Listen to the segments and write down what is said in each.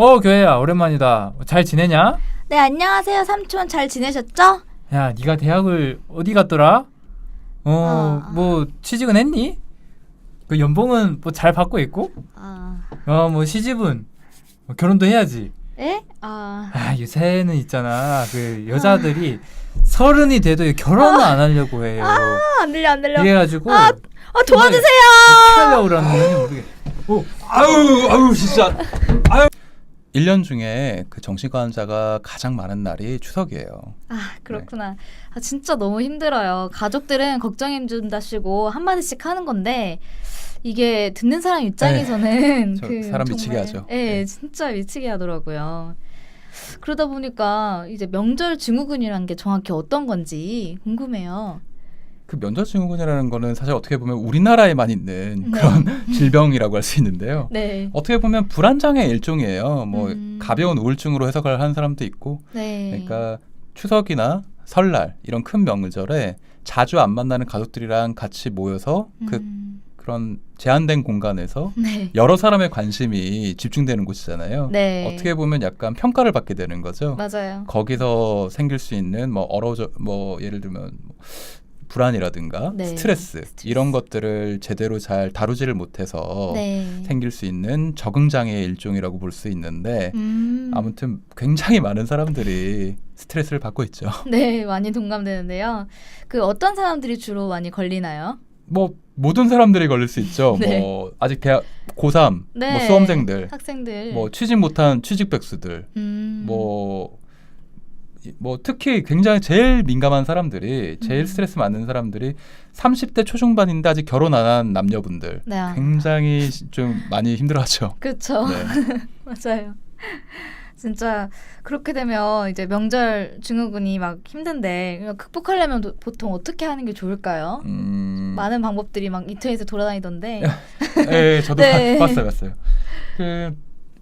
어 교혜야 오랜만이다. 잘 지내냐? 네, 안녕하세요. 삼촌 잘 지내셨죠? 야 네가 대학을 어디 갔더라? 아. 어뭐 취직은 했니? 그 연봉은 뭐 잘 받고 있고? 아, 어 뭐 시집은 뭐 결혼도 해야지. 예? 아, 아 요새는 있잖아 그 여자들이 서른이 돼도 결혼을 안 하려고 해요. 아, 안 들려, 안 들려. 그래가지고 아, 어, 도와주세요. 하려고 그러는 건지 모르겠. 어 아유 아유 진짜 아유 1년 중에 그 정신과 환자가 가장 많은 날이 추석이에요. 아, 그렇구나. 아, 진짜 너무 힘들어요. 가족들은 걱정해 준다시고 한마디씩 하는 건데, 이게 듣는 사람 입장에서는 저그 사람 미치게 정말, 하죠. 예, 네. 진짜 미치게 하더라고요. 그러다 보니까 이제 명절 증후군이란 게 정확히 어떤 건지 궁금해요. 그 면접 증후군이라는 거는 사실 어떻게 보면 우리나라에만 있는 네. 그런 질병이라고 할 수 있는데요. 네. 어떻게 보면 불안장애 일종이에요. 뭐 음. 가벼운 우울증으로 해석을 하는 사람도 있고, 네. 그러니까 추석이나 설날 이런 큰 명절에 자주 안 만나는 가족들이랑 같이 모여서 그 음, 그런 제한된 공간에서 네. 여러 사람의 관심이 집중되는 곳이잖아요. 네. 어떻게 보면 약간 평가를 받게 되는 거죠. 맞아요. 거기서 생길 수 있는 뭐 어려져 뭐 예를 들면 뭐 불안이라든가 네. 스트레스, 스트레스. 이런 것들을 제대로 잘 다루지를 못해서 네. 생길 수 있는 적응 장애의 일종이라고 볼 수 있는데 음. 아무튼 굉장히 많은 사람들이 스트레스를 받고 있죠. 네, 많이 동감되는데요. 그 어떤 사람들이 주로 많이 걸리나요? 뭐 모든 사람들이 걸릴 수 있죠. 네. 뭐 아직 대학 고3 네. 뭐 수험생들, 학생들. 뭐 취직 못한 취직 백수들, 음. 뭐, 이- 뭐 특히 굉장히 제일 민감한 사람들이 제일 음. 스트레스 받는 사람들이 30대 초중반인데 아직 결혼 안 한 남녀분들 네. 굉장히 시- 좀 많이 힘들어하죠. 그렇죠. 네. 맞아요. 진짜 그렇게 되면 이제 명절 증후군이 막 힘든데 극복하려면 도- 보통 어떻게 하는 게 좋을까요? 음, 많은 방법들이 막 인터넷에 돌아다니던데. 예, 저도 네. 봐- 봤어요, 봤어요. 그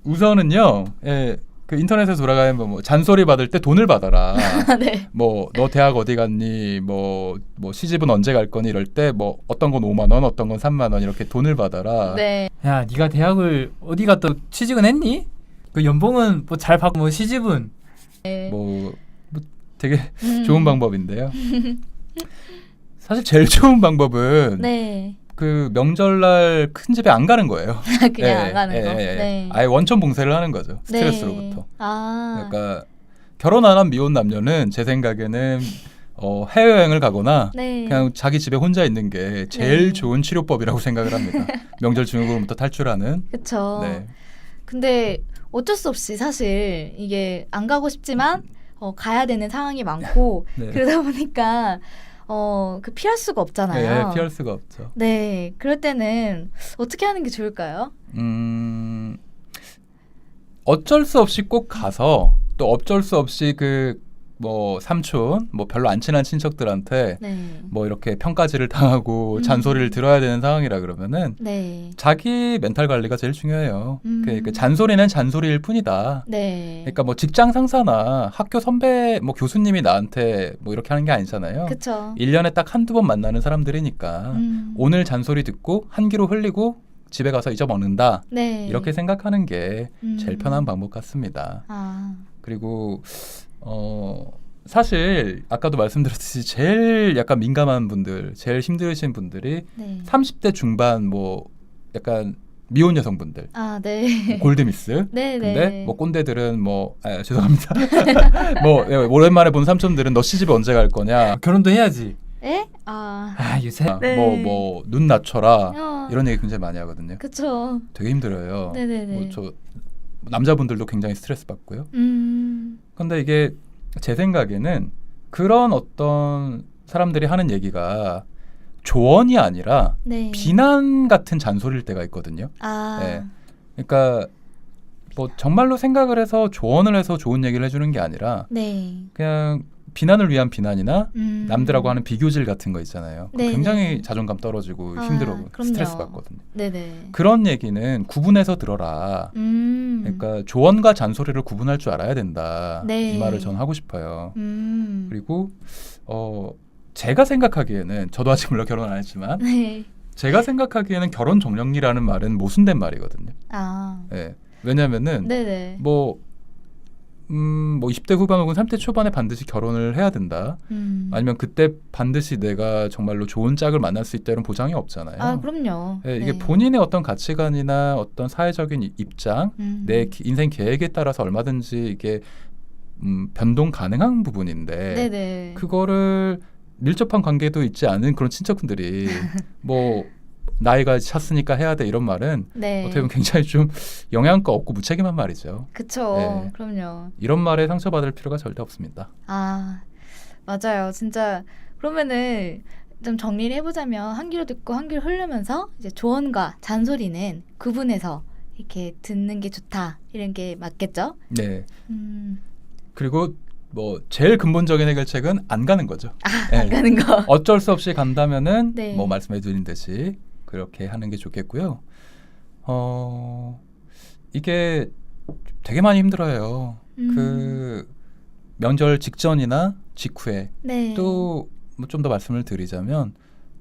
우선은요, 예, 그 인터넷에 돌아가면 뭐 잔소리 받을 때 돈을 받아라. 네. 뭐너 대학 어디 갔니? 뭐뭐 시집은 언제 갈 거니? 이럴 때 뭐 어떤 건 5만 원, 어떤 건 3만 원 이렇게 돈을 받아라. 네. 야 네가 대학을 어디 갔다 취직은 했니? 그 연봉은 뭐 잘 받고 뭐 시집은 뭐, 뭐 되게 음. 좋은 방법인데요. 사실 제일 좋은 방법은 네. 그 명절날 큰 집에 안 가는 거예요. 그냥 예, 안 가는 예, 거. 예, 예. 네. 아예 원천 봉쇄를 하는 거죠. 네. 스트레스로부터. 아. 그러니까 결혼 안 한 미혼 남녀는 제 생각에는 어, 해외여행을 가거나 네. 그냥 자기 집에 혼자 있는 게 제일 네. 좋은 치료법이라고 생각을 합니다. 명절 증후군부터 탈출하는. 그쵸. 네. 근데 어쩔 수 없이 사실 이게 안 가고 싶지만 어, 가야 되는 상황이 많고 네. 그러다 보니까 어, 그 피할 수가 없잖아요. 네, 피할 수가 없죠. 네, 그럴 때는 어떻게 하는 게 좋을까요? 음, 어쩔 수 없이 꼭 가서 또 어쩔 수 없이 그 뭐 삼촌, 뭐 별로 안 친한 친척들한테 네. 뭐 이렇게 평가질을 당하고 음. 잔소리를 들어야 되는 상황이라 그러면은 네. 자기 멘탈 관리가 제일 중요해요. 음. 그, 그 잔소리는 잔소리일 뿐이다. 네. 그러니까 뭐 직장 상사나 학교 선배 뭐 교수님이 나한테 뭐 이렇게 하는 게 아니잖아요. 그쵸. 일년에 딱 한두 번 만나는 사람들이니까 음. 오늘 잔소리 듣고 한 귀로 흘리고 집에 가서 잊어먹는다. 네. 이렇게 생각하는 게 음. 제일 편한 방법 같습니다. 아. 그리고 어 사실 아까도 말씀드렸듯이 제일 약간 민감한 분들, 제일 힘드신 분들이 네. 30대 중반 뭐 약간 미혼 여성분들, 아, 네. 골드미스. 네, 근데 네. 뭐 꼰대들은 뭐 아, 죄송합니다. 뭐 예, 오랜만에 본 삼촌들은 너 시집에 언제 갈 거냐? 결혼도 해야지. 에? 아. 아 요새 네. 뭐뭐 눈 낮춰라. 어. 이런 얘기 굉장히 많이 하거든요. 그쵸. 되게 힘들어요. 네, 네, 네. 뭐 저 남자분들도 굉장히 스트레스 받고요. 음. 근데 이게 제 생각에는 그런 어떤 사람들이 하는 얘기가 조언이 아니라 네. 비난 같은 잔소리일 때가 있거든요. 아. 네. 그러니까 뭐 정말로 생각을 해서 조언을 해서 좋은 얘기를 해주는 게 아니라 네. 그냥 비난을 위한 비난이나 음. 남들하고 하는 비교질 같은 거 있잖아요. 그거 네, 굉장히 네. 자존감 떨어지고 아, 힘들어 그럼요. 스트레스 받거든요. 네네. 그런 얘기는 구분해서 들어라. 음. 그러니까 조언과 잔소리를 구분할 줄 알아야 된다. 네. 이 말을 저는 하고 싶어요. 음. 그리고 어 제가 생각하기에는 저도 아직 물론 결혼 안 했지만 네. 제가 생각하기에는 결혼 정령리라는 말은 모순된 말이거든요. 아. 예. 왜냐면은 네네. 뭐 음, 뭐 20대 후반 혹은 30대 초반에 반드시 결혼을 해야 된다. 음. 아니면 그때 반드시 내가 정말로 좋은 짝을 만날 수 있다 이런 보장이 없잖아요. 아 그럼요. 예, 이게 네. 본인의 어떤 가치관이나 어떤 사회적인 이- 입장, 음. 내 기- 인생 계획에 따라서 얼마든지 이게 음, 변동 가능한 부분인데 네네. 그거를 밀접한 관계도 있지 않은 그런 친척분들이 뭐 나이가 찼으니까 해야 돼 이런 말은 네. 어떻게 보면 굉장히 좀 영향가 없고 무책임한 말이죠. 그쵸. 네. 그럼요. 이런 말에 상처받을 필요가 절대 없습니다. 아 맞아요. 진짜 그러면은 좀 정리를 해보자면 한 귀로 듣고 한 귀로 흐르면서 이제 조언과 잔소리는 구분해서 이렇게 듣는 게 좋다 이런 게 맞겠죠? 네. 음, 그리고 뭐 제일 근본적인 해결책은 안 가는 거죠. 아, 안 네. 가는 거. 어쩔 수 없이 간다면은 네. 뭐 말씀해 드린 듯이 그렇게 하는 게 좋겠고요. 어 이게 되게 많이 힘들어요. 음. 그 명절 직전이나 직후에 네. 또뭐좀더 말씀을 드리자면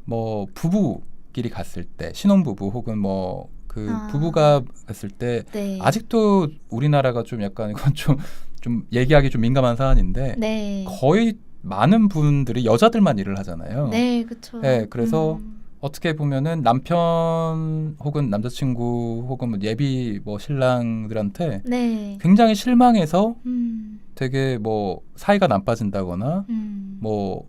뭐 부부끼리 갔을 때 신혼 부부 혹은 뭐 그 아. 부부가 갔을 때 네. 아직도 우리나라가 좀 약간 이건 좀좀 얘기하기 좀 민감한 사안인데 네. 거의 많은 분들이 여자들만 일을 하잖아요. 네, 그렇죠. 네, 그래서 어떻게 보면은 남편 혹은 남자친구 혹은 뭐 예비 뭐 신랑들한테 네. 굉장히 실망해서 음. 되게 뭐 사이가 나빠진다거나 음. 뭐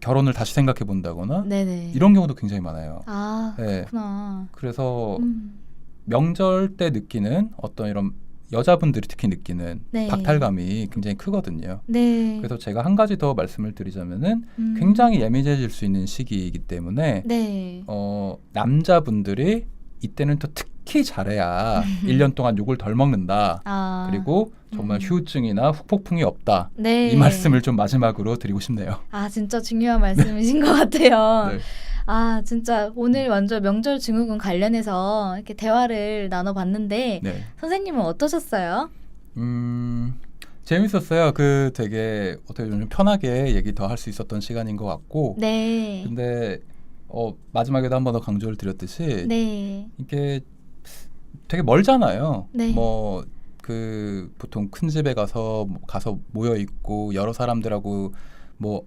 결혼을 다시 생각해 본다거나 네네. 이런 경우도 굉장히 많아요. 아 네. 그렇구나. 그래서 음. 명절 때 느끼는 어떤 이런 여자분들이 특히 느끼는 네. 박탈감이 굉장히 크거든요. 네. 그래서 제가 한 가지 더 말씀을 드리자면은 음. 굉장히 예민해질 수 있는 시기이기 때문에 네. 어, 남자분들이 이때는 또 특히 잘해야 1년 동안 욕을 덜 먹는다. 아. 그리고 정말 음. 휴증이나 후폭풍이 없다. 네. 이 말씀을 좀 마지막으로 드리고 싶네요. 아 진짜 중요한 말씀이신 것 같아요. 네. 아 진짜 오늘 완전 명절 증후군 관련해서 이렇게 대화를 나눠봤는데 네. 선생님은 어떠셨어요? 음, 재밌었어요. 그 되게 어떻게 좀 편하게 얘기 더 할 수 있었던 시간인 것 같고. 네. 근데 어, 마지막에도 한 번 더 강조를 드렸듯이 네. 이게 되게 멀잖아요. 네. 뭐그 보통 큰 집에 가서 뭐 가서 모여 있고 여러 사람들하고 뭐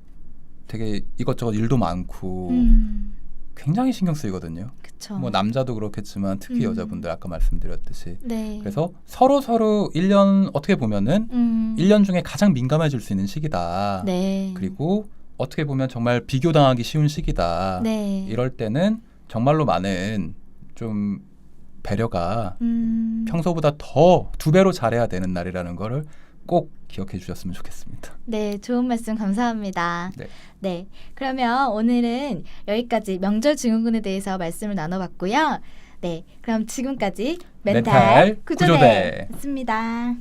되게 이것저것 일도 많고 음. 굉장히 신경 쓰이거든요. 그쵸. 뭐 남자도 그렇겠지만 특히 음. 여자분들 아까 말씀드렸듯이 네. 그래서 서로 서로 1년 어떻게 보면은 음. 1년 중에 가장 민감해질 수 있는 시기다. 네. 그리고 어떻게 보면 정말 비교당하기 쉬운 시기다. 네. 이럴 때는 정말로 많은 좀 배려가 음. 평소보다 더 두 배로 잘해야 되는 날이라는 거를 꼭 기억해 주셨으면 좋겠습니다. 네, 좋은 말씀 감사합니다. 네. 네, 그러면 오늘은 여기까지 명절 증후군에 대해서 말씀을 나눠봤고요. 네, 그럼 지금까지 멘탈, 멘탈 구조대 구조대. 였습니다.